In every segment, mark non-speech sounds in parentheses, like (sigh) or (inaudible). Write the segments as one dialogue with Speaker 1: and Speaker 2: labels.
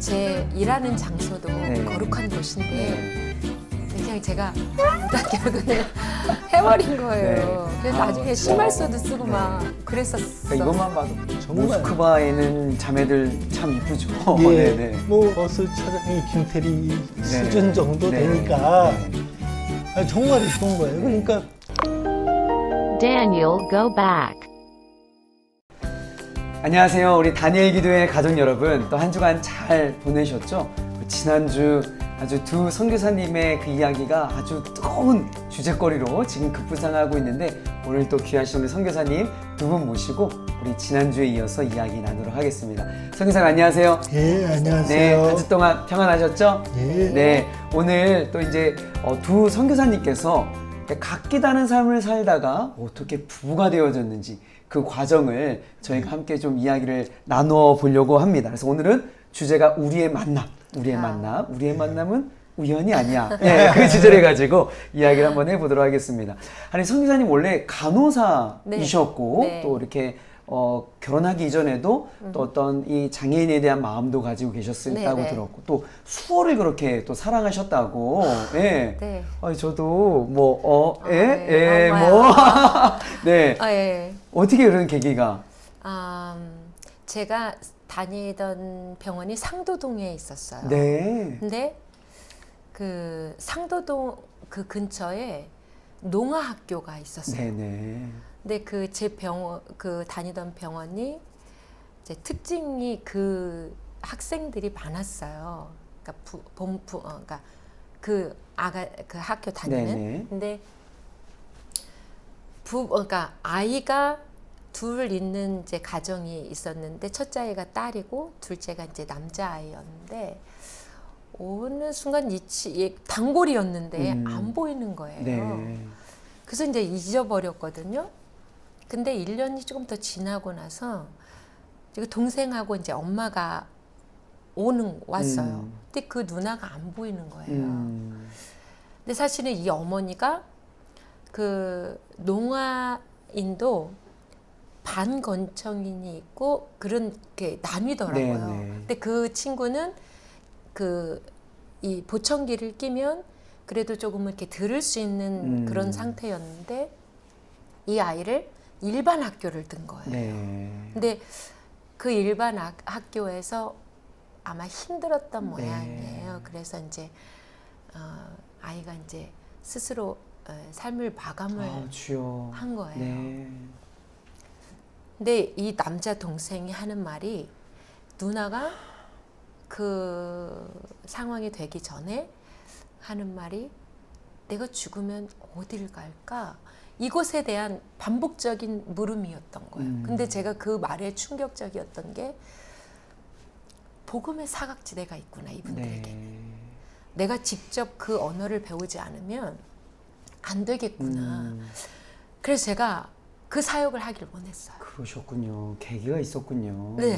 Speaker 1: 제 일하는 장소도
Speaker 2: 네.
Speaker 1: 거룩한 곳인데
Speaker 2: 네.
Speaker 1: 그냥 제가 무단 결근을 (laughs) 해버린 거예요.
Speaker 2: 네.
Speaker 1: 그래서
Speaker 2: 아,
Speaker 1: 나중에 심할서도 쓰고 막 그랬었어.
Speaker 2: 그러니까 이것만 봐도
Speaker 3: 정말.
Speaker 2: 모스크바에 는 자매들 참 이쁘죠.
Speaker 3: 예,
Speaker 2: 네네.
Speaker 3: 뭐 버스 차량이 김태리 수준 정도
Speaker 2: 네.
Speaker 3: 되니까
Speaker 2: 네.
Speaker 3: 아, 정말 이쁜 거예요. 그러니까
Speaker 4: Daniel, go back.
Speaker 2: 안녕하세요. 우리 다니엘 기도회 가족 여러분. 또 한 주간 잘 보내셨죠? 지난주 아주 두 선교사님의 그 이야기가 아주 뜨거운 주제거리로 지금 급부상하고 있는데 오늘 또 귀하신 우리 선교사님 두 분 모시고 우리 지난주에 이어서 이야기 나누도록 하겠습니다. 선교사님 안녕하세요.
Speaker 3: 예
Speaker 2: 네,
Speaker 3: 안녕하세요.
Speaker 2: 한주 동안 평안하셨죠?
Speaker 3: 예.
Speaker 2: 네, 오늘 또 이제 어, 두 선교사님께서 각기 다른 삶을 살다가 어떻게 부부가 되어졌는지 그 과정을 저희가 함께 좀 이야기를 나누어 보려고 합니다. 그래서 오늘은 주제가 우리의 만남, 우리의
Speaker 1: 아.
Speaker 2: 만남, 우리의 만남은 우연이 아니야. 네, (laughs) 그 주제를 가지고 이야기를 한번 해보도록 하겠습니다. 아니 선교사님 원래 간호사이셨고
Speaker 1: 네. 네.
Speaker 2: 또 이렇게 어, 결혼하기 이전에도 또 어떤 이 장애인에 대한 마음도 가지고 계셨다고
Speaker 1: 네, 네.
Speaker 2: 들었고 또 수어를 그렇게 또 사랑하셨다고. 예.
Speaker 1: 네.
Speaker 2: 아니 저도 뭐 어,
Speaker 1: 아,
Speaker 2: 예,
Speaker 1: 네.
Speaker 2: 예,
Speaker 1: 엄마야.
Speaker 2: 뭐, (laughs) 네.
Speaker 1: 아, 예.
Speaker 2: 어떻게 그런 계기가?
Speaker 1: 아, 음, 제가 다니던 병원이 상도동에 있었어요.
Speaker 2: 네.
Speaker 1: 근데 그 상도동 그 근처에 농아학교가 있었어요.
Speaker 2: 네, 네.
Speaker 1: 근데 그 제 병원 그 다니던 병원이 이제 특징이 그 학생들이 많았어요. 그러니까 부, 본부 어, 그러니까 그 아가 그 학교 다니는.
Speaker 2: 네네.
Speaker 1: 근데 부 그러니까 아이가 둘 있는 이제 가정이 있었는데 첫째 아이가 딸이고 둘째가 이제 남자 아이였는데 어느 순간 이치 단골이었는데
Speaker 2: 음.
Speaker 1: 안 보이는 거예요.
Speaker 2: 네.
Speaker 1: 그래서 이제 잊어버렸거든요. 근데 1년이 조금 더 지나고 나서 이거 동생하고 이제 엄마가 오는 왔어요.
Speaker 2: 음.
Speaker 1: 근데 그 누나가 안 보이는 거예요.
Speaker 2: 음.
Speaker 1: 근데 사실은 이 어머니가 그 농아인도 반건청인이 있고 그런 게 남이더라고요.
Speaker 2: 네, 네.
Speaker 1: 근데 그 친구는 그 이 보청기를 끼면 그래도 조금 이렇게 들을 수 있는
Speaker 2: 음.
Speaker 1: 그런 상태였는데 이 아이를 일반 학교를 든 거예요.
Speaker 2: 네.
Speaker 1: 근데 그 일반 학, 학교에서 아마 힘들었던
Speaker 2: 네.
Speaker 1: 모양이에요. 그래서 이제 어, 아이가 이제 스스로 어, 삶을 마감을
Speaker 2: 아, 주여.
Speaker 1: 한 거예요.
Speaker 2: 네.
Speaker 1: 근데 이 남자 동생이 하는 말이 누나가 그 상황이 되기 전에 하는 말이 내가 죽으면 어딜 갈까? 이곳에 대한 반복적인 물음이었던 거예요.
Speaker 2: 음.
Speaker 1: 근데 제가 그 말에 충격적이었던 게 복음의 사각지대가 있구나 이분들에게.
Speaker 2: 네.
Speaker 1: 내가 직접 그 언어를 배우지 않으면 안 되겠구나.
Speaker 2: 음,
Speaker 1: 그래서 제가 그 사역을 하길 원했어요.
Speaker 2: 그러셨군요. 계기가 있었군요.
Speaker 1: 네.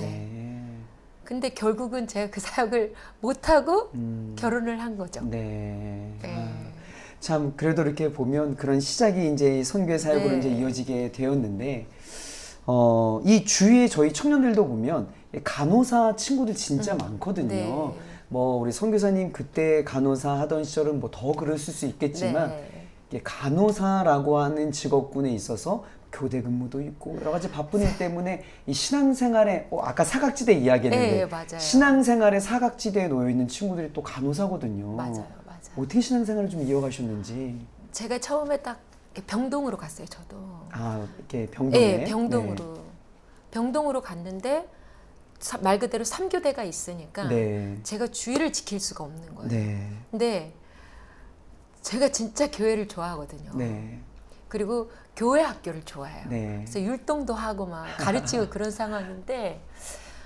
Speaker 1: 근데 결국은 제가 그 사역을 못하고
Speaker 2: 음,
Speaker 1: 결혼을 한 거죠.
Speaker 2: 네.
Speaker 1: 네.
Speaker 2: 아, 참 그래도 이렇게 보면 그런 시작이 이제 이 선교의 사역으로
Speaker 1: 네.
Speaker 2: 이제 이어지게 되었는데 어, 이 주위에 저희 청년들도 보면 간호사 친구들 진짜 많거든요.
Speaker 1: 네.
Speaker 2: 뭐 우리 선교사님 그때 간호사 하던 시절은 뭐 더 그랬을 수 있겠지만
Speaker 1: 네.
Speaker 2: 간호사라고 하는 직업군에 있어서 교대 근무도 있고 여러 가지 바쁜 일 때문에 이 신앙생활에 어, 아까 사각지대 이야기했는데
Speaker 1: 네, 맞아요.
Speaker 2: 신앙생활에 사각지대에 놓여 있는 친구들이 또 간호사거든요.
Speaker 1: 맞아요, 맞아요.
Speaker 2: 어떻게 신앙생활을 좀 이어가셨는지.
Speaker 1: 제가 처음에 딱 이렇게 병동으로 갔어요, 저도.
Speaker 2: 아 이렇게 병동에.
Speaker 1: 네, 병동으로. 병동으로 갔는데 사- 말 그대로 삼교대가 있으니까
Speaker 2: 네.
Speaker 1: 제가 주의를 지킬 수가 없는 거예요.
Speaker 2: 네.
Speaker 1: 근데 제가 진짜 교회를 좋아하거든요.
Speaker 2: 네.
Speaker 1: 그리고 교회 학교를 좋아해요.
Speaker 2: 네.
Speaker 1: 그래서 율동도 하고 막 가르치고 (laughs) 그런 상황인데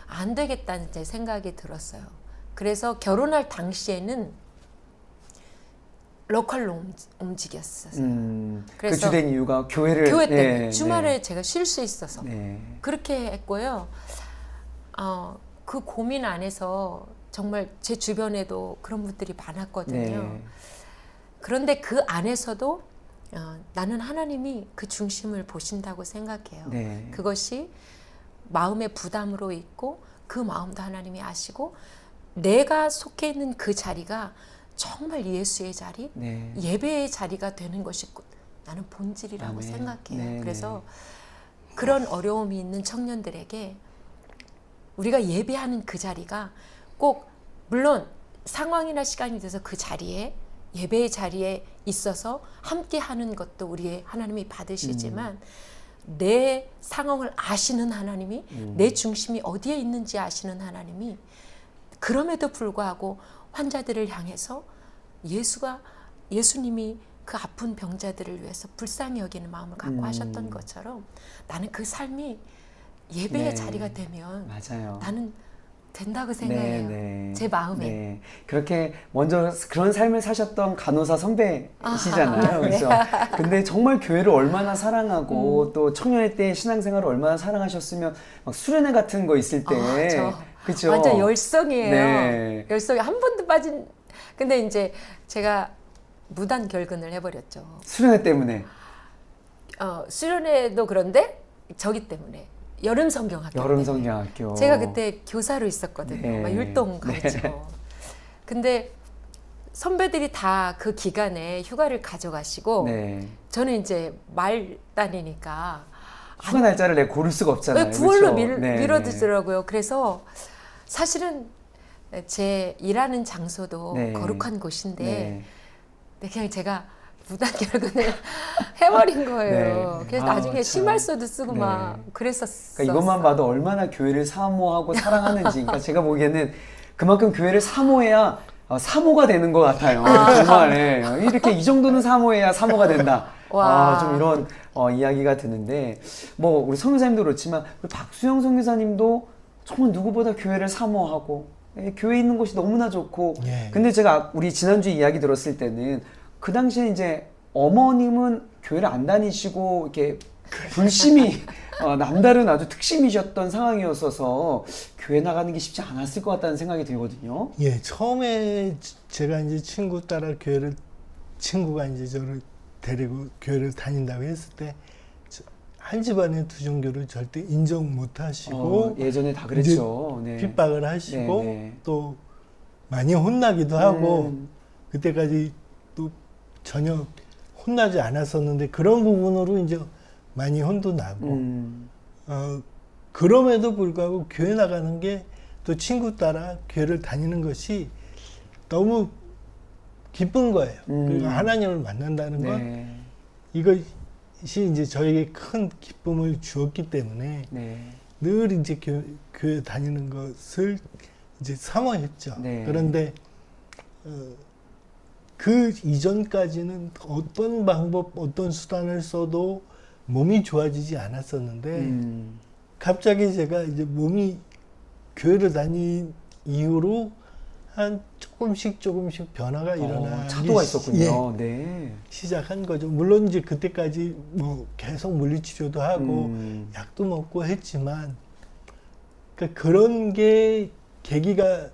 Speaker 1: 안 되겠다는 제 생각이 들었어요. 그래서 결혼할 당시에는 로컬로 움- 움직였어요.
Speaker 2: 음, 그
Speaker 1: 그래서
Speaker 2: 주된 이유가 교회를
Speaker 1: 교회 때문에
Speaker 2: 네,
Speaker 1: 주말에 제가 쉴 수 있어서
Speaker 2: 네.
Speaker 1: 그렇게 했고요. 어, 그 고민 안에서 정말 제 주변에도 그런 분들이 많았거든요.
Speaker 2: 네.
Speaker 1: 그런데 그 안에서도 어, 나는 하나님이 그 중심을 보신다고 생각해요.
Speaker 2: 네.
Speaker 1: 그것이 마음의 부담으로 있고 그 마음도 하나님이 아시고 내가 속해 있는 그 자리가 정말 예수의 자리,
Speaker 2: 네.
Speaker 1: 예배의 자리가 되는 것이 꼭 나는 본질이라고
Speaker 2: 아멘.
Speaker 1: 생각해요.
Speaker 2: 네,
Speaker 1: 그래서 그런 어려움이 있는 청년들에게 우리가 예배하는 그 자리가 꼭 물론 상황이나 시간이 돼서 그 자리에 예배의 자리에 있어서 함께 하는 것도 우리의 하나님이 받으시지만 내 상황을 아시는 하나님이 내 중심이 어디에 있는지 아시는 하나님이 그럼에도 불구하고 환자들을 향해서 예수가 예수님이 그 아픈 병자들을 위해서 불쌍히 여기는 마음을 갖고
Speaker 2: 음.
Speaker 1: 하셨던 것처럼 나는 그 삶이 예배의
Speaker 2: 네.
Speaker 1: 자리가 되면
Speaker 2: 맞아요.
Speaker 1: 나는 된다고 생각해요.
Speaker 2: 네, 네.
Speaker 1: 제 마음에.
Speaker 2: 네. 그렇게 먼저 그런 삶을 사셨던 간호사 선배시잖아요.
Speaker 1: 아, 네.
Speaker 2: 그렇죠. 근데 정말 교회를 얼마나 사랑하고 또 청년의 때 신앙생활을 얼마나 사랑하셨으면 막 수련회 같은 거 있을 때
Speaker 1: 아, 저
Speaker 2: 그렇죠.
Speaker 1: 완전 열성이에요.
Speaker 2: 네.
Speaker 1: 열성이 한 번도 빠진. 근데 이제 제가 무단 결근을 해 버렸죠.
Speaker 2: 수련회 때문에
Speaker 1: 어, 수련회도 그런데 저기 때문에 여름 성경학교
Speaker 2: 여름. 성경학교
Speaker 1: 제가 그때 교사로 있었거든요.
Speaker 2: 네.
Speaker 1: 막 율동 가르치고. 근데 선배들이 다 그 기간에 휴가를 가져가시고
Speaker 2: 네.
Speaker 1: 저는 이제 말단이니까
Speaker 2: 휴가 날짜를 내 고를 수가 없잖아요.
Speaker 1: 9월로
Speaker 2: 그렇죠?
Speaker 1: 밀,
Speaker 2: 네,
Speaker 1: 미뤄두더라고요. 그래서 사실은 제 일하는 장소도
Speaker 2: 네.
Speaker 1: 거룩한 곳인데
Speaker 2: 네.
Speaker 1: 그냥 제가 무단 결근을 (laughs) 해버린 거예요.
Speaker 2: 네.
Speaker 1: 그래서
Speaker 2: 아,
Speaker 1: 나중에
Speaker 2: 참.
Speaker 1: 심할서도 쓰고
Speaker 2: 네.
Speaker 1: 막 그랬었어요.
Speaker 2: 그러니까 이것만 봐도 얼마나 교회를 사모하고 사랑하는지. 그러니까 제가 보기에는 그만큼 교회를 사모해야 어, 사모가 되는 것 같아요. 정말 예. 이렇게 이 정도는 사모해야 사모가 된다.
Speaker 1: 와.
Speaker 2: 아, 좀 이런 어, 이야기가 드는데 뭐 우리 성교사님도 그렇지만 우리 박수영 성교사님도 정말 누구보다 교회를 사모하고 예, 교회 있는 곳이 너무나 좋고
Speaker 3: 예.
Speaker 2: 근데 제가 우리 지난주 이야기 들었을 때는 그 당시에 이제 어머님은 교회를 안 다니시고 이렇게 불심이 (laughs) 어, 남다른 아주 특심이셨던 상황이었어서 교회 나가는 게 쉽지 않았을 것 같다는 생각이 들거든요.
Speaker 3: 예, 처음에 제가 이제 친구 따라 교회를 친구가 이제 저를 데리고 교회를 다닌다고 했을 때 한 집안의 두 종교를 절대 인정 못 하시고
Speaker 2: 어, 예전에 다 그랬죠. 네.
Speaker 3: 핍박을 하시고
Speaker 2: 네, 네.
Speaker 3: 또 많이 혼나기도 하고
Speaker 2: 음.
Speaker 3: 그때까지 또 전혀 혼나지 않았었는데 그런 부분으로 이제 많이 혼도 나고
Speaker 2: 음,
Speaker 3: 어, 그럼에도 불구하고 교회 나가는 게 또 친구 따라 교회를 다니는 것이 너무 기쁜 거예요.
Speaker 2: 음.
Speaker 3: 그리고 하나님을 만난다는 건
Speaker 2: 네.
Speaker 3: 이것이 이제 저에게 큰 기쁨을 주었기 때문에
Speaker 2: 네.
Speaker 3: 늘 이제 교, 교회 다니는 것을 이제 사모했죠.
Speaker 2: 네.
Speaker 3: 그런데 어, 그 이전까지는 어떤 방법, 어떤 수단을 써도 몸이 좋아지지 않았었는데
Speaker 2: 음,
Speaker 3: 갑자기 제가 이제 몸이 교회를 다닌 이후로 한 조금씩 조금씩 변화가
Speaker 2: 어,
Speaker 3: 일어나기
Speaker 2: 차도가
Speaker 3: 시-
Speaker 2: 있었군요.
Speaker 3: 예,
Speaker 2: 네.
Speaker 3: 시작한 거죠. 물론 이제 그때까지 뭐 계속 물리치료도 하고
Speaker 2: 음,
Speaker 3: 약도 먹고 했지만 그러니까 그런 게 계기가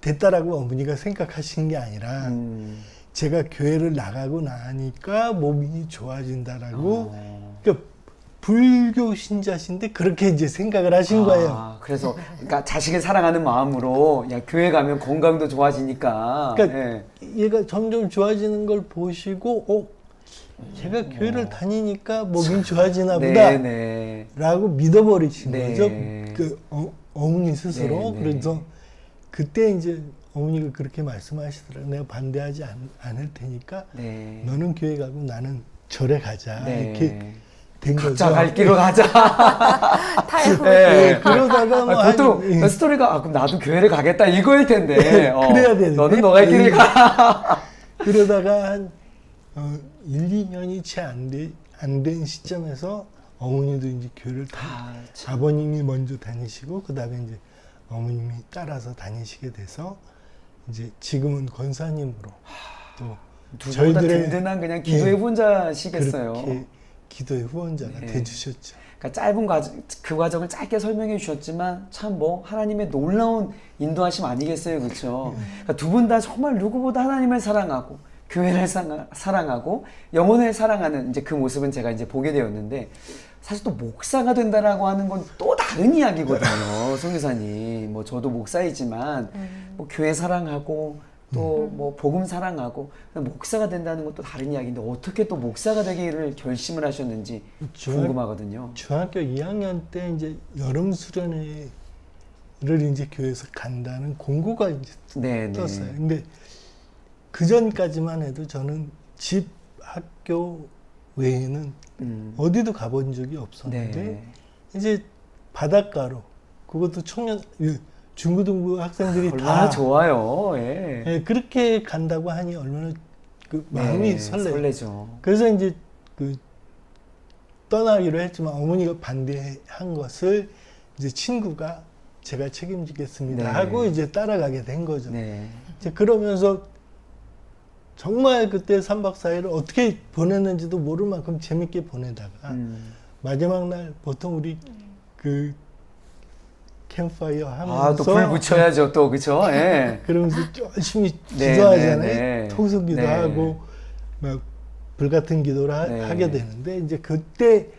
Speaker 3: 됐다라고 어머니가 생각하신 게 아니라
Speaker 2: 음,
Speaker 3: 제가 교회를 나가고 나니까 몸이 좋아진다라고
Speaker 2: 어.
Speaker 3: 그러니까 불교 신자신데 그렇게 이제 생각을 하신 거예요.
Speaker 2: 아, 그래서 그러니까 자식을 사랑하는 마음으로 야 교회 가면 건강도 좋아지니까.
Speaker 3: 그러니까
Speaker 2: 예.
Speaker 3: 얘가 점점 좋아지는 걸 보시고 어 제가 교회를 다니니까 몸이 좋아지나 보다
Speaker 2: 네, 네.
Speaker 3: 라고 믿어버리신
Speaker 2: 네.
Speaker 3: 거죠. 그 어, 어머니 스스로.
Speaker 2: 네, 네.
Speaker 3: 그래서 그때 이제 어머니가 그렇게 말씀하시더라고요. 내가 반대하지 않, 않을 테니까
Speaker 2: 네.
Speaker 3: 너는 교회 가고 나는 절에 가자.
Speaker 2: 네.
Speaker 3: 이렇게 된
Speaker 2: 각자
Speaker 3: 거죠.
Speaker 2: 갈 길로 가자. (laughs)
Speaker 1: 타협을
Speaker 2: 네.
Speaker 3: 그러다가 뭐
Speaker 2: 아, 보통
Speaker 3: 한- 예.
Speaker 2: 스토리가 아, 그럼 나도 교회를 가겠다 이거일 텐데. 어,
Speaker 3: 그래야 되는데.
Speaker 2: 너는 너갈 길을
Speaker 3: 예.
Speaker 2: 가. (laughs)
Speaker 3: 그러다가 한 어, 1, 2년이 채안된안된 시점에서 어머니도 이제 교회를 다
Speaker 2: 아, 참.
Speaker 3: 아버님이 먼저 다니시고 그다음에 이제 어머님이 따라서 다니시게 돼서 이제 지금은 권사님으로 또
Speaker 2: 누구보다 든든한 그냥 기도의
Speaker 3: 예.
Speaker 2: 혼자시겠어요.
Speaker 3: 그렇게 기도의 후원자가
Speaker 2: 네.
Speaker 3: 돼주셨죠.
Speaker 2: 그러니까 짧은 과정, 그 과정을 짧게 설명해 주셨지만 참 뭐 하나님의 놀라운 인도하심 아니겠어요, 그렇죠? 그러니까 두분 다 정말 누구보다 하나님을 사랑하고 교회를 사- 사랑하고 영혼을 사랑하는 이제 그 모습은 제가 이제 보게 되었는데 사실 또 목사가 된다라고 하는 건 또 다른 이야기거든요, 송교사님. 뭐 저도 목사이지만 뭐 교회 사랑하고 또 뭐 복음 사랑하고 목사가 된다는 건또 다른 이야기인데 어떻게 또 목사가 되기를 결심을 하셨는지
Speaker 3: 중학-
Speaker 2: 궁금하거든요.
Speaker 3: 중학교 2학년 때 이제 여름 수련회를 이제 교회에서 간다는 공고가 이제
Speaker 2: 네, 네.
Speaker 3: 떴어요. 근데 그 전까지만 해도 저는 집, 학교 외에는
Speaker 2: 음.
Speaker 3: 어디도 가본 적이 없었는데
Speaker 2: 네.
Speaker 3: 이제 바닷가로 그것도 청년 이 중고등부 학생들이
Speaker 2: 얼마나
Speaker 3: 다
Speaker 2: 좋아요. 예.
Speaker 3: 예, 그렇게 간다고 하니 얼마나 그 마음이
Speaker 2: 네,
Speaker 3: 설레.
Speaker 2: 설레죠.
Speaker 3: 그래서 이제 그 떠나기로 했지만 어머니가 반대한 것을 이제 친구가 제가 책임지겠습니다
Speaker 2: 네.
Speaker 3: 하고 이제 따라가게 된 거죠.
Speaker 2: 네.
Speaker 3: 이제 그러면서 정말 그때 3박 4일을 어떻게 보냈는지도 모를 만큼 재밌게 보내다가
Speaker 2: 음.
Speaker 3: 마지막 날 보통 우리 그 캠파이어 하면서
Speaker 2: 아, 또 불 붙여야죠, 또, 그쵸? (laughs) 예.
Speaker 3: 그러면서 열심히
Speaker 2: 네,
Speaker 3: 기도하잖아요.
Speaker 2: 네, 네.
Speaker 3: 통성 기도
Speaker 2: 네.
Speaker 3: 하고 막 불 같은 기도를 하,
Speaker 2: 네.
Speaker 3: 하게 되는데 이제 그때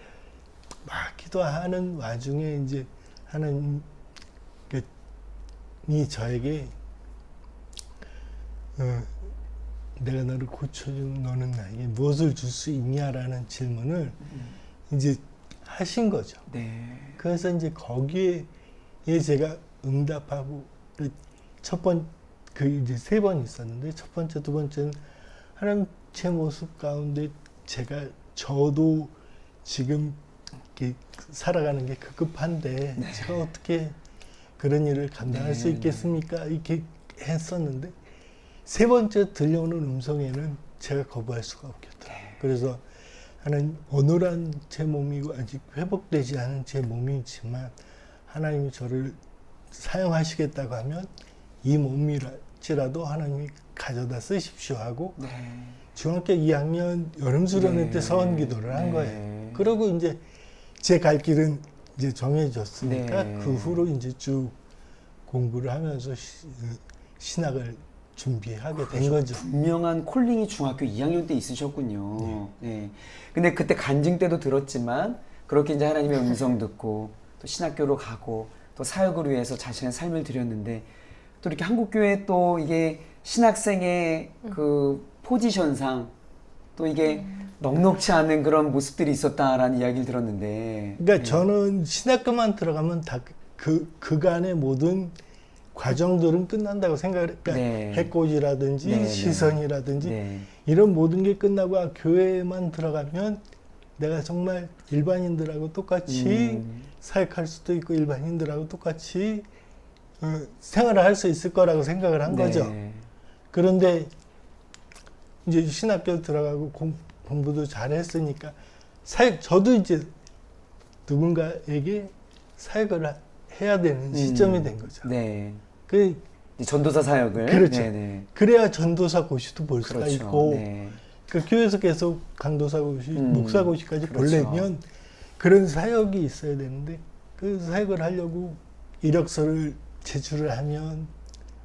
Speaker 3: 막 기도하는 와중에 이제 하나님이 저에게 어, 내가 너를 고쳐준 너는 나에게 무엇을 줄 수 있냐라는 질문을 이제 하신 거죠.
Speaker 2: 네.
Speaker 3: 그래서 이제 거기에 제가 응답하고 그첫 번, 그 이제 세 번 있었는데 첫 번째, 두 번째는 하나님 제 모습 가운데 제가 저도 지금 이렇게 살아가는 게 급급한데 제가 어떻게 그런 일을 감당할 수
Speaker 2: 네,
Speaker 3: 있겠습니까? 이렇게 했었는데 세 번째 들려오는 음성에는 제가 거부할 수가 없겠더라고요. 그래서 하나님 어눌한 제 몸이고 아직 회복되지 않은 제 몸이지만 하나님이 저를 사용하시겠다고 하면 이 몸이라도 하나님이 가져다 쓰십시오 하고
Speaker 2: 네.
Speaker 3: 중학교 2학년 여름 수련회
Speaker 2: 네.
Speaker 3: 때 서원 기도를 한
Speaker 2: 네.
Speaker 3: 거예요. 그러고 이제 제 갈 길은 이제 정해졌으니까
Speaker 2: 네.
Speaker 3: 그 후로 이제 쭉 공부를 하면서 시, 신학을 준비하게 된 거죠.
Speaker 2: 분명한 콜링이 중학교 2학년 때 있으셨군요. 네. 근데 그때 간증 때도 들었지만 그렇게 이제 하나님의 음성 듣고 또 신학교로 가고 또 사역을 위해서 자신의 삶을 드렸는데 또 이렇게 한국 교회 또 이게 신학생의 그 포지션상 또 이게 넉넉치 않은 그런 모습들이 있었다라는 이야기를 들었는데
Speaker 3: 그러니까
Speaker 2: 네.
Speaker 3: 저는 신학교만 들어가면 다 그 그간의 모든 과정들은 끝난다고 생각을 그러니까
Speaker 2: 네.
Speaker 3: 해코지라든지
Speaker 2: 네, 네.
Speaker 3: 시선이라든지
Speaker 2: 네.
Speaker 3: 이런 모든 게 끝나고 아, 교회만 들어가면 내가 정말 일반인들하고 똑같이
Speaker 2: 음.
Speaker 3: 사역할 수도 있고 일반인들하고 똑같이 어, 생활을 할 수 있을 거라고 생각을 한
Speaker 2: 네.
Speaker 3: 거죠. 그런데 이제 신학교 들어가고 공, 공부도 잘했으니까 사역 저도 이제 누군가에게 사역을 하- 해야 되는 시점이
Speaker 2: 음.
Speaker 3: 된 거죠.
Speaker 2: 네. 그이 전도사 사역을
Speaker 3: 그렇죠.
Speaker 2: 네네.
Speaker 3: 그래야 전도사 고시도 볼 수가
Speaker 2: 그렇죠.
Speaker 3: 있고
Speaker 2: 네.
Speaker 3: 그 교회에서 계속 강도사 고시,
Speaker 2: 음,
Speaker 3: 목사 고시까지
Speaker 2: 그렇죠.
Speaker 3: 보려면 그런 사역이 있어야 되는데 그 사역을 하려고 이력서를 제출을 하면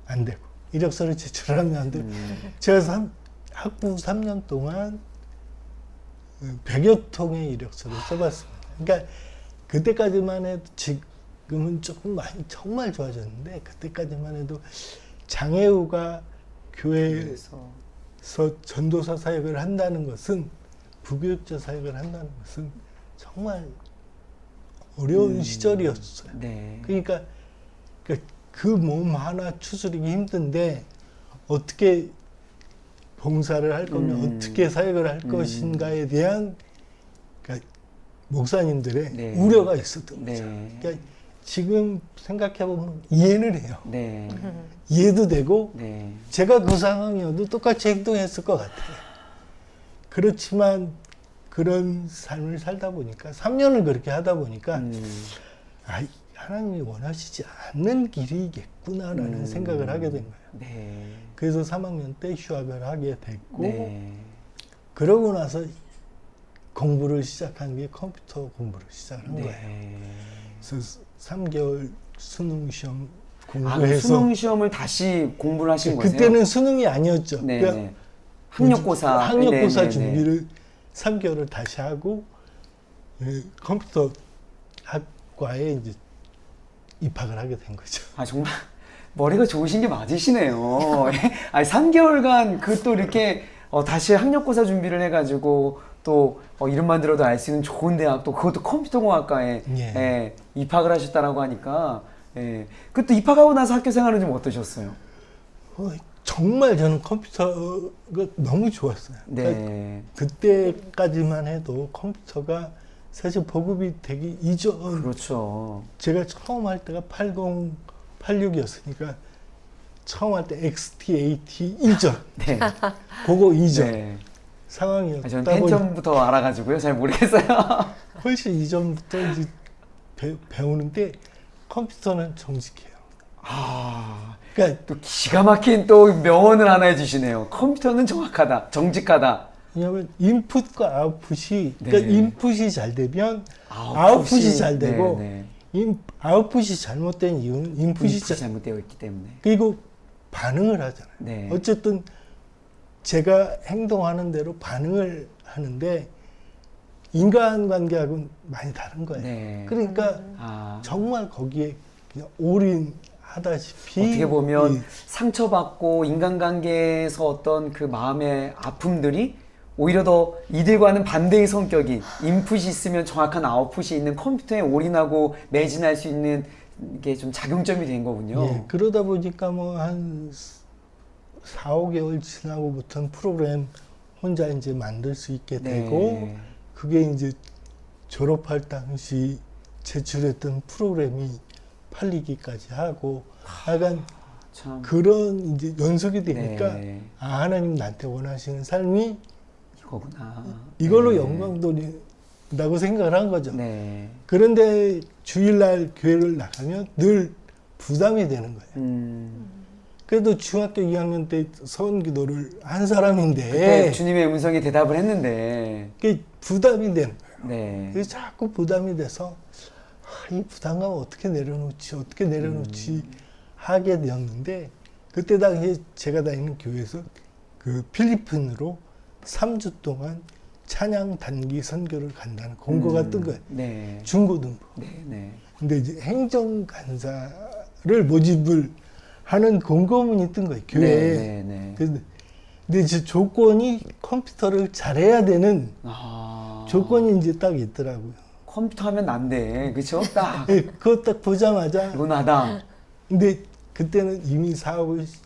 Speaker 3: 안 되고 이력서를 제출하면 안 되고
Speaker 2: 음.
Speaker 3: 제가 삼, 학부 3년 동안 100여 통의 이력서를 써봤습니다. 그러니까 그때까지만 해도 지금은 조금 많이 정말 좋아졌는데 그때까지만 해도 장애우가
Speaker 2: 교회에서
Speaker 3: 전도사 사역을 한다는 것은 부교육자 사역을 한다는 것은 정말 어려운
Speaker 2: 음.
Speaker 3: 시절이었어요.
Speaker 2: 네.
Speaker 3: 그러니까 그 몸 하나 추스르기 힘든데 어떻게 봉사를 할 거면
Speaker 2: 음.
Speaker 3: 어떻게 사역을 할
Speaker 2: 음.
Speaker 3: 것인가에 대한 그러니까 목사님들의
Speaker 2: 네.
Speaker 3: 우려가 있었던
Speaker 2: 네.
Speaker 3: 거죠. 그러니까 지금 생각해 보면 이해는 해요.
Speaker 2: 네.
Speaker 3: 이해도 되고
Speaker 2: 네.
Speaker 3: 제가 그 상황이어도 똑같이 행동했을 것 같아요. 그렇지만 그런 삶을 살다 보니까 3년을 그렇게 하다 보니까
Speaker 2: 음.
Speaker 3: 아, 하나님이 원하시지 않는 길이겠구나라는
Speaker 2: 음.
Speaker 3: 생각을 하게 된 거예요.
Speaker 2: 네.
Speaker 3: 그래서 3학년 때 휴학을 하게 됐고
Speaker 2: 네.
Speaker 3: 그러고 나서 공부를 시작한 게 컴퓨터 공부를 시작한 거예요.
Speaker 2: 네.
Speaker 3: 그래서 3개월 수능 시험
Speaker 2: 아,
Speaker 3: 공부해서
Speaker 2: 수능 시험을 다시 공부를 하신 거세요?
Speaker 3: 그때는 수능이 아니었죠.
Speaker 2: 네.
Speaker 3: 그러니까
Speaker 2: 네. 학력고사
Speaker 3: 학력고사
Speaker 2: 네, 네, 네.
Speaker 3: 준비를 3개월을 다시 하고 예, 컴퓨터 학과에 이제 입학을 하게 된 거죠.
Speaker 2: 아 정말 머리가 좋으신 게 맞으시네요. 예? 아니 3개월간 그 또 이렇게 어, 다시 학력고사 준비를 해가지고 또 어, 이름만 들어도 알 수 있는 좋은 대학 또 그것도 컴퓨터공학과에
Speaker 3: 예.
Speaker 2: 예, 입학을 하셨다라고 하니까 예. 그또 입학하고 나서 학교 생활은 좀 어떠셨어요?
Speaker 3: 어, 정말 저는 컴퓨터가 너무 좋았어요. 그러니까
Speaker 2: 네.
Speaker 3: 그때까지만 해도 컴퓨터가 사실 보급이 되기 이전
Speaker 2: 그렇죠.
Speaker 3: 제가 처음 할 때가 80, 86이었으니까 처음 할 때 XT80 이전
Speaker 2: 네.
Speaker 3: 그거 이전
Speaker 2: 네.
Speaker 3: 상황이었다
Speaker 2: 아, 저는 팬점부터 알아가지고요. 잘 모르겠어요. (laughs)
Speaker 3: 훨씬 이전부터 이제 배, 배우는데 컴퓨터는 정직해요.
Speaker 2: 아,
Speaker 3: 그러니까
Speaker 2: 또 기가 막힌 또 명언을 하나 해주시네요. 컴퓨터는 정확하다, 정직하다.
Speaker 3: 왜냐하면 인풋과 아웃풋이 그러니까
Speaker 2: 네.
Speaker 3: 인풋이 잘 되면 아웃풋이 잘 되고
Speaker 2: 네, 네.
Speaker 3: 인, 아웃풋이 잘못된 이유는 인풋이
Speaker 2: 인풋이
Speaker 3: 잘
Speaker 2: 잘못되어 있기 때문에.
Speaker 3: 그리고 반응을 하잖아요.
Speaker 2: 네.
Speaker 3: 어쨌든 제가 행동하는 대로 반응을 하는데 인간관계하고는 많이 다른 거예요.
Speaker 2: 네.
Speaker 3: 그러니까
Speaker 2: 아,
Speaker 3: 정말 거기에 그냥 올인 하다시피
Speaker 2: 어떻게 보면
Speaker 3: 이-
Speaker 2: 상처받고 인간관계에서 어떤 그 마음의 아픔들이 오히려 더 이들과는 반대의 성격이 인풋이 있으면 정확한 아웃풋이 있는 컴퓨터에 올인하고 매진할 수 있는 게 좀 작용점이 된 거군요.
Speaker 3: 예, 그러다 보니까 뭐 한 4, 5개월 지나고부터는 프로그램 혼자 이제 만들 수 있게
Speaker 2: 네.
Speaker 3: 되고 그게 이제 졸업할 당시 제출했던 프로그램이 팔리기까지 하고 약간
Speaker 2: 참.
Speaker 3: 그런 이제 연속이 되니까
Speaker 2: 네.
Speaker 3: 아 하나님 나한테 원하시는 삶이
Speaker 2: 이거구나.
Speaker 3: 이걸로
Speaker 2: 네.
Speaker 3: 영광 돌린다고 생각을 한 거죠.
Speaker 2: 네.
Speaker 3: 그런데 주일날 교회를 나가면 늘 부담이 되는 거예요.
Speaker 2: 음.
Speaker 3: 그래도 중학교 2학년 때 서은 기도를 한 사람인데
Speaker 2: 주님의 음성이 대답을 했는데.
Speaker 3: 그게 부담이 되는 거예요.
Speaker 2: 네.
Speaker 3: 그래서 자꾸 부담이 돼서 아, 이 부담감 어떻게 내려놓지 어떻게 내려놓지
Speaker 2: 음.
Speaker 3: 하게 되었는데 그때 당시에 제가 다니는 교회에서 그 필리핀으로 3주 동안 찬양 단기 선교를 간다는 공고가
Speaker 2: 음.
Speaker 3: 뜬 거예요.
Speaker 2: 네.
Speaker 3: 중고등부.
Speaker 2: 네. 네.
Speaker 3: 근데 이제 행정 간사를 모집을 하는 공고문이 뜬 거예요. 교회에.
Speaker 2: 네. 네.
Speaker 3: 근데, 근데 이제 조건이 컴퓨터를 잘해야 되는
Speaker 2: 아.
Speaker 3: 조건이 이제 딱 있더라고요.
Speaker 2: 컴퓨터 하면 안 돼. 그쵸? 딱. (laughs)
Speaker 3: 예, 그거 딱 보자마자
Speaker 2: 이분하다.
Speaker 3: 근데 그때는 이미 사업을 시-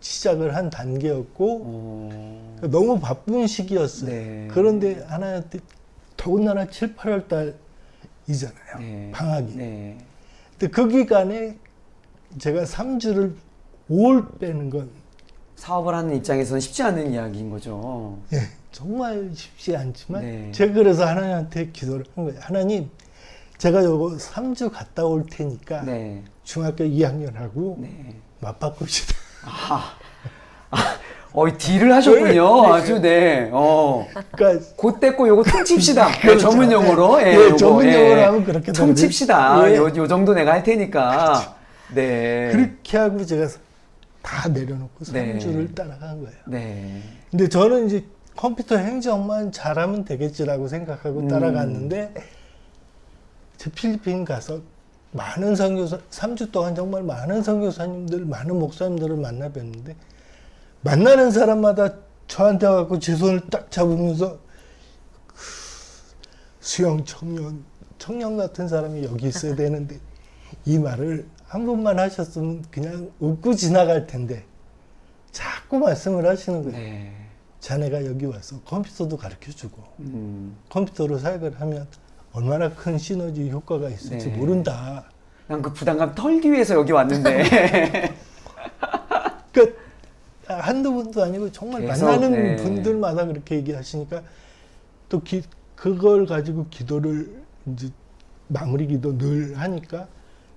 Speaker 3: 시작을 한 단계였고
Speaker 2: 어.
Speaker 3: 너무 바쁜 시기였어요.
Speaker 2: 네.
Speaker 3: 그런데 하나한테 더군다나 7, 8월 달이잖아요.
Speaker 2: 네.
Speaker 3: 방학이.
Speaker 2: 네.
Speaker 3: 근데 그 기간에 제가 3주를 5월 빼는 건
Speaker 2: 사업을 하는 입장에서는 쉽지 않은 이야기인 거죠.
Speaker 3: 예, 정말 쉽지 않지만
Speaker 2: 네.
Speaker 3: 제가 그래서 하나님한테 기도를 한 거예요. 하나님, 제가 요거 3주 갔다 올 테니까
Speaker 2: 네.
Speaker 3: 중학교 2학년하고
Speaker 2: 네.
Speaker 3: 맞바꿉시다.
Speaker 2: 아. 아. 어, 이 딜을 하셨군요. 아주, 네. 어.
Speaker 3: 그러니까
Speaker 2: 거 요거 통칩시다. 네, (laughs)
Speaker 3: 그렇죠.
Speaker 2: 전문 용어로.
Speaker 3: 예,
Speaker 2: 예,
Speaker 3: 예,
Speaker 2: 요거,
Speaker 3: 전문
Speaker 2: 예.
Speaker 3: 용어로 하면 그렇게
Speaker 2: 통칩시다.
Speaker 3: 예.
Speaker 2: 요, 요 정도 내가 할 테니까. 네.
Speaker 3: 그렇게 하고 제가 다 내려놓고
Speaker 2: 네.
Speaker 3: 3주를 따라간 거예요.
Speaker 2: 네.
Speaker 3: 근데 저는 이제 컴퓨터 행정만 잘하면 되겠지라고 생각하고
Speaker 2: 음.
Speaker 3: 따라갔는데 제 필리핀 가서 많은 선교사 3주 동안 정말 많은 선교사님들 많은 목사님들을 만나 뵀는데 만나는 사람마다 저한테 와갖고 제 손을 딱 잡으면서 그 수영 청년 청년 같은 사람이 여기 있어야 (laughs) 되는데 이 말을 한 번만 하셨으면 그냥 웃고 지나갈 텐데 자꾸 말씀을 하시는 거예요.
Speaker 2: 네.
Speaker 3: 자네가 여기 와서 컴퓨터도 가르쳐 주고
Speaker 2: 음.
Speaker 3: 컴퓨터로 사역을 하면 얼마나 큰 시너지 효과가 있을지
Speaker 2: 네.
Speaker 3: 모른다.
Speaker 2: 난 그 부담감 털기 위해서 여기 왔는데. (laughs)
Speaker 3: 그러니까 한두 분도 아니고 정말
Speaker 2: 계속,
Speaker 3: 만나는
Speaker 2: 네.
Speaker 3: 분들마다 그렇게 얘기하시니까 또 기, 그걸 가지고 기도를 이제 마무리 기도 늘 하니까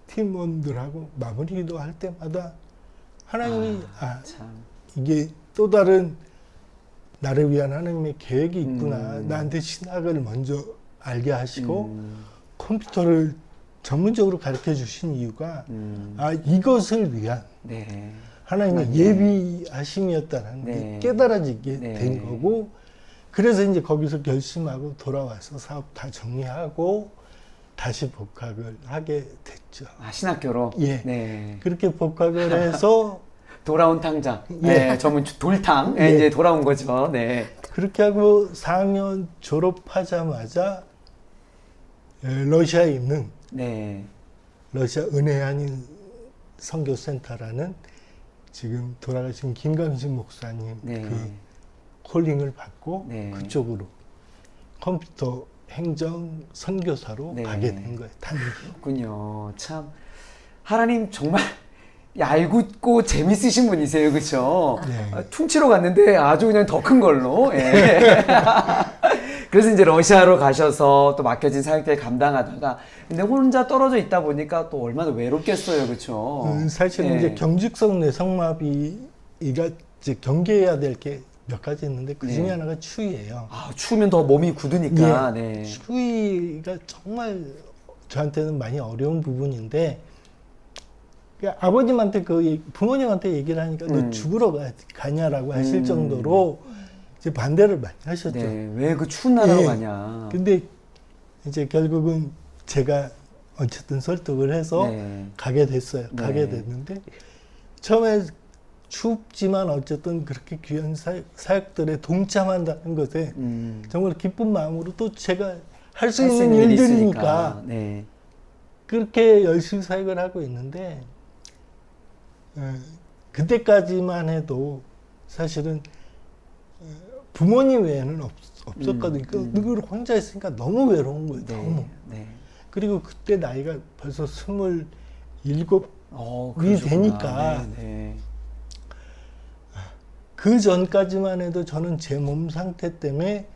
Speaker 3: 팀원들하고 마무리 기도 할 때마다 하나님이 아,
Speaker 2: 참.
Speaker 3: 이게 또 다른 나를 위한 하나님의 계획이 있구나.
Speaker 2: 음.
Speaker 3: 나한테 신학을 먼저 알게 하시고
Speaker 2: 음.
Speaker 3: 컴퓨터를 전문적으로 가르쳐 주신 이유가
Speaker 2: 음.
Speaker 3: 아 이것을 위한
Speaker 2: 네.
Speaker 3: 하나님의
Speaker 2: 하나님.
Speaker 3: 예비하심이었다는
Speaker 2: 네.
Speaker 3: 게 깨달아지게
Speaker 2: 네.
Speaker 3: 된 거고 그래서 이제 거기서 결심하고 돌아와서 사업 다 정리하고 다시 복학을 하게 됐죠.
Speaker 2: 아, 신학교로.
Speaker 3: 예.
Speaker 2: 네.
Speaker 3: 그렇게 복학을 해서 (laughs)
Speaker 2: 돌아온 탕장.
Speaker 3: 예.
Speaker 2: 네. 전문 돌탕. 예.
Speaker 3: 예.
Speaker 2: 이제 돌아온 거죠. 네.
Speaker 3: 그렇게 하고 4학년 졸업하자마자 에, 러시아에 있는
Speaker 2: 네.
Speaker 3: 러시아 은혜한인 선교센터라는 지금 돌아가신 김강신 목사님
Speaker 2: 네.
Speaker 3: 그 콜링을 받고
Speaker 2: 네.
Speaker 3: 그쪽으로 컴퓨터 행정 선교사로
Speaker 2: 네.
Speaker 3: 가게 된 거예요.
Speaker 2: 그렇군요. 참 하나님 정말 얄궂고 재밌으신 분이세요, 그렇죠?
Speaker 3: 네.
Speaker 2: 퉁치러 갔는데 아주 그냥 더 큰 걸로. 예. (laughs) 그래서 이제 러시아로 가셔서 또 맡겨진 사역들 감당하다가 근데 혼자 떨어져 있다 보니까 또 얼마나 외롭겠어요, 그렇죠?
Speaker 3: 음, 사실
Speaker 2: 예.
Speaker 3: 이제 경직성 뇌성마비가 이제 경계해야 될 게 몇 가지 있는데 그 중에
Speaker 2: 네.
Speaker 3: 하나가 추위예요.
Speaker 2: 아, 추우면 더 몸이 굳으니까.
Speaker 3: 예,
Speaker 2: 네.
Speaker 3: 추위가 정말 저한테는 많이 어려운 부분인데 그러니까 아버님한테 그 부모님한테 얘기를 하니까
Speaker 2: 음.
Speaker 3: 너 죽으러 가, 가냐라고 하실
Speaker 2: 음.
Speaker 3: 정도로 이제 반대를 많이 하셨죠.
Speaker 2: 네. 왜 그 추운 나라로
Speaker 3: 예.
Speaker 2: 가냐.
Speaker 3: 근데 이제 결국은 제가 어쨌든 설득을 해서
Speaker 2: 네.
Speaker 3: 가게 됐어요.
Speaker 2: 네.
Speaker 3: 가게 됐는데 처음에 춥지만 어쨌든 그렇게 귀한 사역, 사역 들에 동참한다는 것에
Speaker 2: 음.
Speaker 3: 정말 기쁜 마음으로 또 제가 할 수 있는 일들이니까.
Speaker 2: 네.
Speaker 3: 그렇게 열심히 사역을 하고 있는데 어, 그때까지만 해도 사실은 어, 부모님 외에는 없, 없었거든요.
Speaker 2: 음, 음.
Speaker 3: 늘 혼자 있으니까 너무 외로운 거예요. 너무.
Speaker 2: 네. 네.
Speaker 3: 그리고 그때 나이가 벌써 스물일곱
Speaker 2: 어,
Speaker 3: 이. 되니까.
Speaker 2: 네, 네.
Speaker 3: 그 전까지만 해도 저는 제 몸 상태 때문에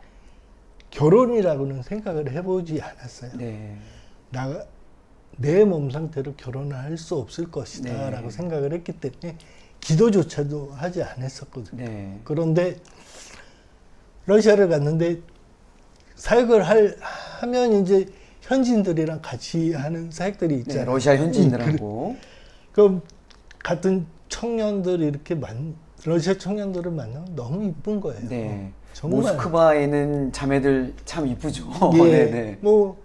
Speaker 3: 결혼이라고는 생각을 해보지 않았어요.
Speaker 2: 네.
Speaker 3: 나, 내 몸 상태로 결혼을 할 수 없을 것이다
Speaker 2: 네.
Speaker 3: 라고 생각을 했기 때문에 기도조차도 하지 않았었거든요.
Speaker 2: 네.
Speaker 3: 그런데 러시아를 갔는데 사역을 할, 하면 이제 현지인들이랑 같이 하는 사역들이
Speaker 2: 네,
Speaker 3: 있잖아요.
Speaker 2: 러시아
Speaker 3: 음,
Speaker 2: 현지인들하고.
Speaker 3: 그 같은 청년들 이렇게 만 러시아 청년들을 만나면 너무 이쁜 거예요.
Speaker 2: 네.
Speaker 3: 정말.
Speaker 2: 모스크바에는 자매들 참 이쁘죠. (laughs)
Speaker 3: 예,
Speaker 2: 네, 네.
Speaker 3: 뭐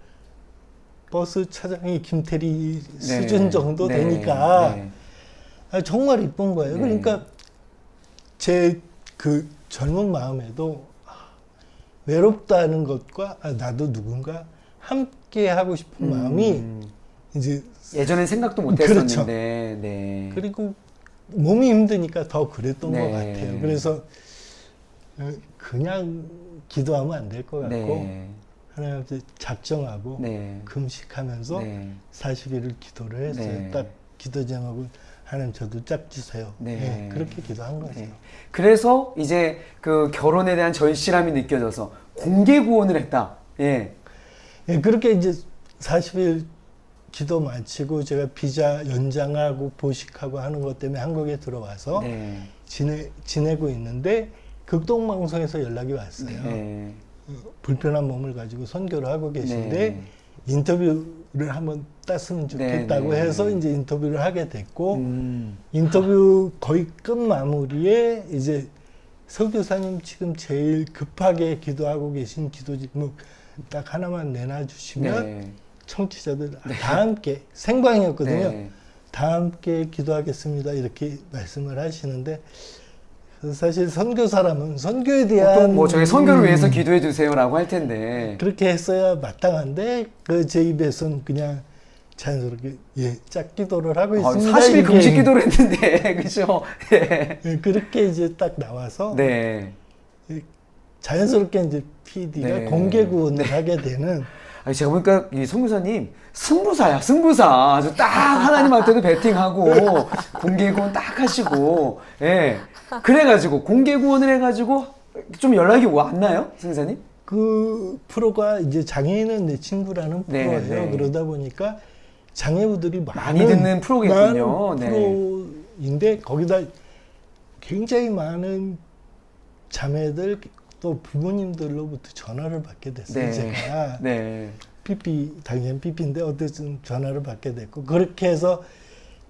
Speaker 3: 버스 차장이 김태리
Speaker 2: 네.
Speaker 3: 수준 정도
Speaker 2: 네,
Speaker 3: 되니까
Speaker 2: 네.
Speaker 3: 아, 정말 이쁜 거예요.
Speaker 2: 네.
Speaker 3: 그러니까 제 그 젊은 마음에도 아, 외롭다는 것과 아, 나도 누군가 함께 하고 싶은 마음이
Speaker 2: 음,
Speaker 3: 이제
Speaker 2: 예전엔 생각도 못
Speaker 3: 그렇죠.
Speaker 2: 했었는데. 네.
Speaker 3: 그리고 몸이 힘드니까 더 그랬던
Speaker 2: 네.
Speaker 3: 것 같아요. 그래서 어, 그냥 기도하면 안 될 것 같고
Speaker 2: 네.
Speaker 3: 하나님한테 작정하고
Speaker 2: 네.
Speaker 3: 금식하면서
Speaker 2: 네.
Speaker 3: 40일을 기도를 했어요.
Speaker 2: 네.
Speaker 3: 딱 기도 제목은 하나님 저도 짝 주세요.
Speaker 2: 네.
Speaker 3: 네, 그렇게 기도한 거죠.
Speaker 2: 네. 그래서 이제 그 결혼에 대한 절실함이 느껴져서 공개 구원을 했다. 예.
Speaker 3: 예, 그렇게 이제 40일 기도 마치고 제가 비자 연장하고 보식하고 하는 것 때문에 한국에 들어와서
Speaker 2: 네.
Speaker 3: 지내, 지내고 있는데 극동방송에서 연락이 왔어요.
Speaker 2: 네.
Speaker 3: 어, 불편한 몸을 가지고 선교를 하고 계신데
Speaker 2: 네.
Speaker 3: 인터뷰를 한번 땄으면 좋겠다고
Speaker 2: 네, 네.
Speaker 3: 해서 이제 인터뷰를 하게 됐고
Speaker 2: 음.
Speaker 3: 인터뷰 거의 끝 마무리에 이제 서 교사님 지금 제일 급하게 기도하고 계신 기도 제목 딱 하나만 내놔주시면
Speaker 2: 네.
Speaker 3: 청취자들 다 함께 생방이었거든요.
Speaker 2: 네.
Speaker 3: 다 함께 기도하겠습니다. 이렇게 말씀을 하시는데 사실 선교사라면 선교에 대한
Speaker 2: 뭐 저희 선교를
Speaker 3: 음,
Speaker 2: 위해서 기도해 주세요라고 할 텐데.
Speaker 3: 그렇게 했어야 마땅한데 그 제 입에선 그냥 자연스럽게 예 짝기도를 하고
Speaker 2: 아,
Speaker 3: 있습니다.
Speaker 2: 40일
Speaker 3: 이렇게.
Speaker 2: 금식 기도를 했는데, (laughs) 그죠? 네.
Speaker 3: 예, 그렇게 이제 딱 나와서
Speaker 2: 네.
Speaker 3: 자연스럽게 이제 PD가
Speaker 2: 네.
Speaker 3: 공개 구원을 하게 되는
Speaker 2: 아니, 제가 보니까 이 성교사님 승부사야, 승부사. 아주 딱 하나님한테도 배팅하고 (laughs) 공개 구원 딱 하시고, 예. 그래가지고 공개 구원을 해가지고 좀 연락이 왔나요, 승사님?
Speaker 3: 그 프로가 이제 장애인은 내 친구라는
Speaker 2: 네,
Speaker 3: 프로예요.
Speaker 2: 네.
Speaker 3: 그러다 보니까 장애우들이
Speaker 2: 많이 듣는 프로겠군요.
Speaker 3: 많은
Speaker 2: 네.
Speaker 3: 프로인데 거기다 굉장히 많은 자매들 또 부모님들로부터 전화를 받게 됐어요.
Speaker 2: 네.
Speaker 3: 제가 (laughs)
Speaker 2: 네.
Speaker 3: 삐삐 당연 삐삐인데 어쨌든 전화를 받게 됐고 그렇게 해서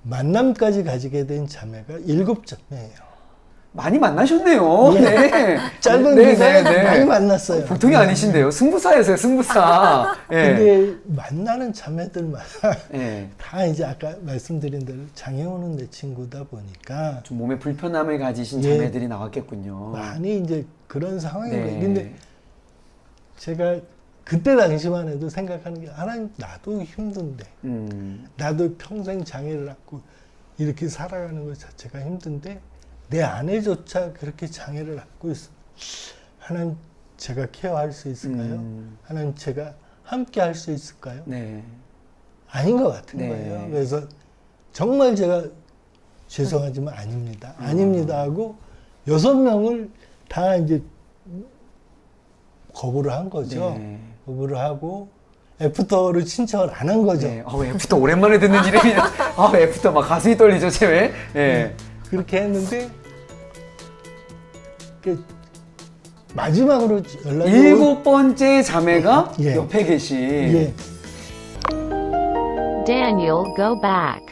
Speaker 3: 만남까지 가지게 된 자매가 일곱 자매예요.
Speaker 2: 많이 만나셨네요. 네. (laughs)
Speaker 3: 짧은
Speaker 2: 네,
Speaker 3: 기간에
Speaker 2: 네, 네.
Speaker 3: 많이 만났어요.
Speaker 2: 보통이 아니신데요. 승부사였어요, 승부사. (laughs) 예.
Speaker 3: 근데 만나는 자매들마다
Speaker 2: 예.
Speaker 3: 다 이제 아까 말씀드린 대로 장애 오는 내 친구다 보니까
Speaker 2: 좀 몸에 불편함을 가지신
Speaker 3: 예.
Speaker 2: 자매들이 나왔겠군요.
Speaker 3: 많이 이제 그런 상황인
Speaker 2: 네.
Speaker 3: 거예요. 근데 제가 그때 당시만 해도 생각하는 게 하나님 나도 힘든데
Speaker 2: 음.
Speaker 3: 나도 평생 장애를 갖고 이렇게 살아가는 것 자체가 힘든데 내 아내조차 그렇게 장애를 갖고 있어. 하나님 제가 케어할 수 있을까요?
Speaker 2: 음.
Speaker 3: 하나님 제가 함께 할 수 있을까요?
Speaker 2: 네.
Speaker 3: 아닌 것 같은
Speaker 2: 네.
Speaker 3: 거예요. 그래서 정말 제가 죄송하지만 아닙니다.
Speaker 2: 음.
Speaker 3: 아닙니다 하고 여섯 명을 다 이제 거부를 한 거죠.
Speaker 2: 네.
Speaker 3: 거부를 하고 애프터를 신청을 안 한 거죠.
Speaker 2: 네. 어, 애프터 오랜만에 듣는 이름이야. 아, 애프터 막 가슴이 떨리죠, 제 왜? 예.
Speaker 3: 그렇게 했는데 그 마지막으로 연락이
Speaker 2: 일곱 번째 자매가
Speaker 3: 예.
Speaker 2: 옆에 계신
Speaker 3: 오- 예.
Speaker 4: Daniel, go back.